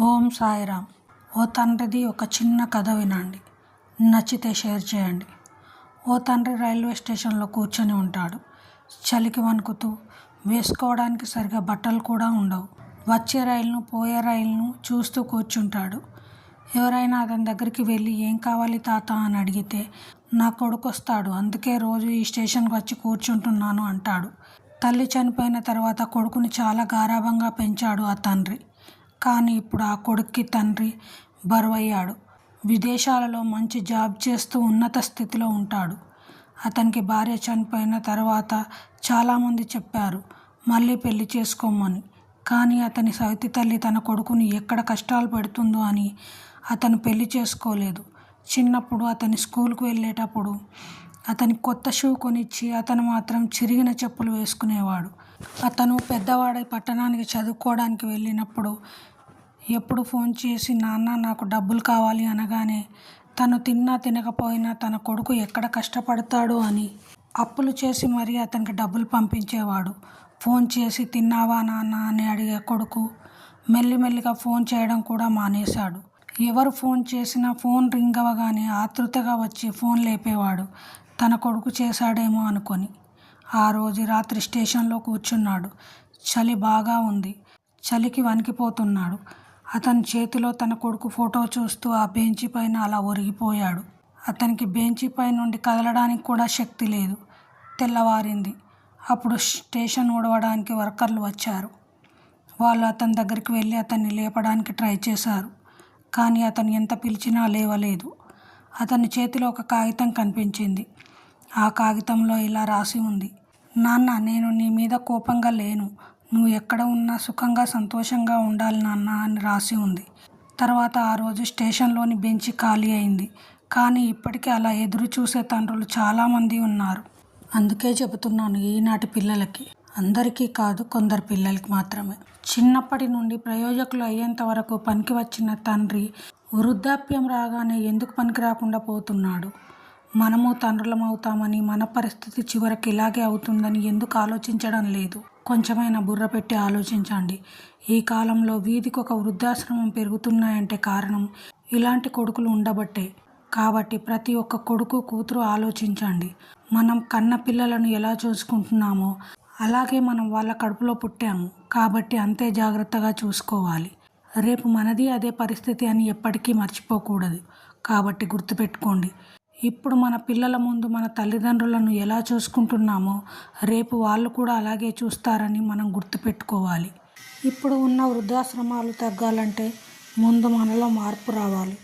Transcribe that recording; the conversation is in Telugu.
ఓం సాయిరామ్. ఓ తండ్రిది ఒక చిన్న కథ వినండి. నచ్చితే షేర్ చేయండి. ఓ తండ్రి రైల్వే స్టేషన్లో కూర్చొని ఉంటాడు. చలికి వణుకుతూ వేసుకోవడానికి సరిగా బట్టలు కూడా ఉండవు. వచ్చే రైలును పోయే రైలును చూస్తూ కూర్చుంటాడు. ఎవరైనా అతని దగ్గరికి వెళ్ళి ఏం కావాలి తాత? అని అడిగితే నా కొడుకు వస్తాడు అందుకే రోజు ఈ స్టేషన్కి వచ్చి కూర్చుంటున్నాను అంటాడు. తల్లి చనిపోయిన తర్వాత కొడుకుని చాలా గారాభంగా పెంచాడు ఆ తండ్రి. కానీ ఇప్పుడు ఆ కొడుక్కి తండ్రి బరువయ్యాడు. విదేశాలలో మంచి జాబ్ చేస్తూ ఉన్నత స్థితిలో ఉంటాడు. అతనికి భార్య చనిపోయిన తర్వాత చాలామంది చెప్పారు మళ్ళీ పెళ్ళి చేసుకోమని. కానీ అతని సవితి తల్లి తన కొడుకుని ఎక్కడ కష్టాలు పెడుతుందో అని అతను పెళ్ళి చేసుకోలేదు. చిన్నప్పుడు అతని స్కూల్కు వెళ్ళేటప్పుడు అతనికి కొత్త షూ కొనిచ్చి అతను మాత్రం చిరిగిన చెప్పులు వేసుకునేవాడు. అతను పెద్దవాడై పట్టణానికి చదువుకోవడానికి వెళ్ళినప్పుడు ఎప్పుడు ఫోన్ చేసి నాన్న నాకు డబ్బులు కావాలి అనగానే తను తిన్నా తినకపోయినా తన కొడుకు ఎక్కడ కష్టపడతాడు అని అప్పులు చేసి మరీ అతనికి డబ్బులు పంపించేవాడు. ఫోన్ చేసి తిన్నావా నాన్న? అని అడిగే కొడుకు మెల్లిమెల్లిగా ఫోన్ చేయడం కూడా మానేశాడు. ఎవరు ఫోన్ చేసినా ఫోన్ రింగ్ అవ్వగానే ఆతృతగా వచ్చి ఫోన్ లేపేవాడు. తన కొడుకు చేశాడేమో అనుకొని ఆ రోజు రాత్రి స్టేషన్లో కూర్చున్నాడు. చలి బాగా ఉంది. చలికి వణికిపోతున్నాడు. అతని చేతిలో తన కొడుకు ఫోటో చూస్తూ ఆ బెంచి పైన అలా ఒరిగిపోయాడు. అతనికి బెంచి పై నుండి కదలడానికి కూడా శక్తి లేదు. తెల్లవారింది. అప్పుడు స్టేషన్ ఊడవడానికి వర్కర్లు వచ్చారు. వాళ్ళు అతని దగ్గరికి వెళ్ళి అతన్ని లేపడానికి ట్రై చేశారు. కానీ అతను ఎంత పిలిచినా లేవలేదు. అతని చేతిలో ఒక కాగితం కనిపించింది. ఆ కాగితంలో ఇలా రాసి ఉంది. నాన్న నేను నీ మీద కోపంగా లేను. నువ్వు ఎక్కడ ఉన్నా సుఖంగా సంతోషంగా ఉండాలి నాన్న అని రాసి ఉంది. తర్వాత ఆ రోజు స్టేషన్లోని బెంచి ఖాళీ అయింది. కానీ ఇప్పటికీ అలా ఎదురు చూసే తండ్రులు చాలామంది ఉన్నారు. అందుకే చెబుతున్నాను ఈనాటి పిల్లలకి. అందరికీ కాదు కొందరు పిల్లలకి మాత్రమే. చిన్నప్పటి నుండి ప్రయోజకులు అయ్యేంత వరకు పనికి వచ్చిన తండ్రి వృద్ధాప్యం రాగానే ఎందుకు పనికి రాకుండా పోతున్నాడు? మనము తండ్రులం అవుతామని మన పరిస్థితి చివరికి ఇలాగే అవుతుందని ఎందుకు ఆలోచించడం లేదు? కొంచెమైనా బుర్ర పెట్టి ఆలోచించండి. ఈ కాలంలో వీధికి ఒక వృద్ధాశ్రమం పెరుగుతున్నాయంటే కారణం ఇలాంటి కొడుకులు ఉండబట్టే. కాబట్టి ప్రతి ఒక్క కొడుకు కూతురు ఆలోచించండి. మనం కన్న పిల్లలను ఎలా చూసుకుంటున్నామో అలాగే మనం వాళ్ళ కడుపులో పుట్టాము. కాబట్టి అంతే జాగ్రత్తగా చూసుకోవాలి. రేపు మనది అదే పరిస్థితి అని ఎప్పటికీ మర్చిపోకూడదు. కాబట్టి గుర్తుపెట్టుకోండి. ఇప్పుడు మన పిల్లల ముందు మన తల్లిదండ్రులను ఎలా చూసుకుంటున్నామో రేపు వాళ్ళు కూడా అలాగే చూస్తారని మనం గుర్తుపెట్టుకోవాలి. ఇప్పుడు ఉన్న వృద్ధాశ్రమాలు తగ్గాలంటే ముందు మనలో మార్పు రావాలి.